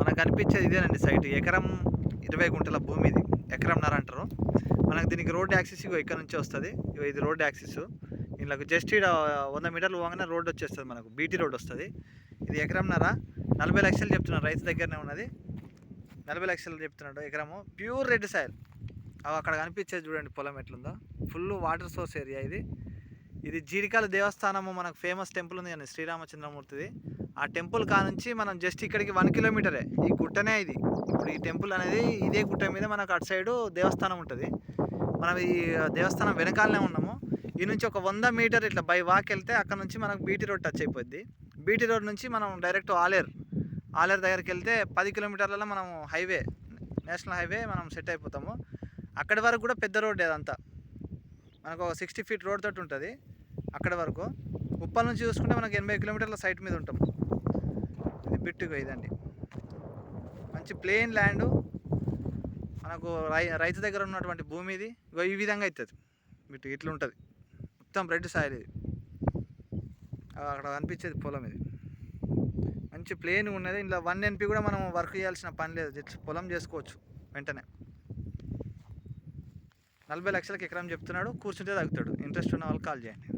మనకు కనిపించేది ఇదేనండి సైట్. ఎకరం ఇరవై గుంటల భూమి ఇది ఎకరంన్నర అంటారు. మనకు దీనికి రోడ్ యాక్సిస్ ఇగో ఇక్కడ నుంచి వస్తుంది. ఇగో ఇది రోడ్ యాక్సిస్. ఇందులోకి జస్ట్ ఇక్కడ వంద మీటర్లు పోగానే రోడ్ వచ్చేస్తుంది మనకు. బీటీ రోడ్ వస్తుంది. ఇది ఎకరంన్నర నలభై లక్షలు చెప్తున్నారు. రైతు దగ్గరనే ఉన్నది. నలభై లక్షలు చెప్తున్నాడు ఎకరము. Pure red soil. అవి అక్కడ కనిపించేది చూడండి పొలం ఎట్లుందో. ఫుల్ వాటర్ సోర్స్ ఏరియా ఇది. ఇది జీడికాల దేవస్థానము మనకు ఫేమస్ టెంపుల్ ఉంది కానీ శ్రీరామచంద్రమూర్తిది. ఆ టెంపుల్ కానుంచి మనం జస్ట్ ఇక్కడికి వన్ కిలోమీటరే. ఈ గుట్టనే ఇది. ఇప్పుడు ఈ టెంపుల్ అనేది ఇదే గుట్ట మీద మనకు అటు సైడు దేవస్థానం ఉంటుంది. మనం ఈ దేవస్థానం వెనకాలనే ఉన్నాము. ఈ నుంచి ఒక వంద మీటర్ ఇట్లా బై వాక్ వెళ్తే అక్కడ నుంచి మనకు బీటీ రోడ్ టచ్ అయిపోద్ది. బీటీ రోడ్ నుంచి మనం డైరెక్ట్ ఆలేర్ ఆలేర్ దగ్గరికి వెళ్తే పది కిలోమీటర్లలో మనం హైవే నేషనల్ హైవే మనం సెట్ అయిపోతాము. అక్కడి వరకు కూడా పెద్ద రోడ్ అదంతా. మనకు ఒక సిక్స్టీ ఫీట్ రోడ్ తోటి ఉంటుంది. అక్కడ వరకు. ఉప్పల్ నుంచి చూసుకుంటే మనకు ఎనభై కిలోమీటర్ల సైట్ మీద ఉంటాం. ఇది బిట్టుగా ఇదండి. మంచి ప్లెయిన్ ల్యాండ్. మనకు రై రైతు దగ్గర ఉన్నటువంటి భూమి ఇది ఇగో ఈ విధంగా అవుతుంది బిట్టు ఇట్లా ఉంటుంది మొత్తం రెడ్ సాయిల్ ఇది. అక్కడ కనిపించేది పొలం ఇది. మంచి ప్లేన్ ఉన్నది. ఇందులో వన్ ఎన్పి కూడా మనం వర్క్ చేయాల్సిన పని లేదు. జస్ట్ పొలం చేసుకోవచ్చు వెంటనే. నలభై లక్షలకి ఎకరం చెప్తున్నాడు. కూర్చుంటే తగ్గుతాడు ఇంట్రెస్ట్ ఉన్న వాళ్ళు కాల్ చేయండి.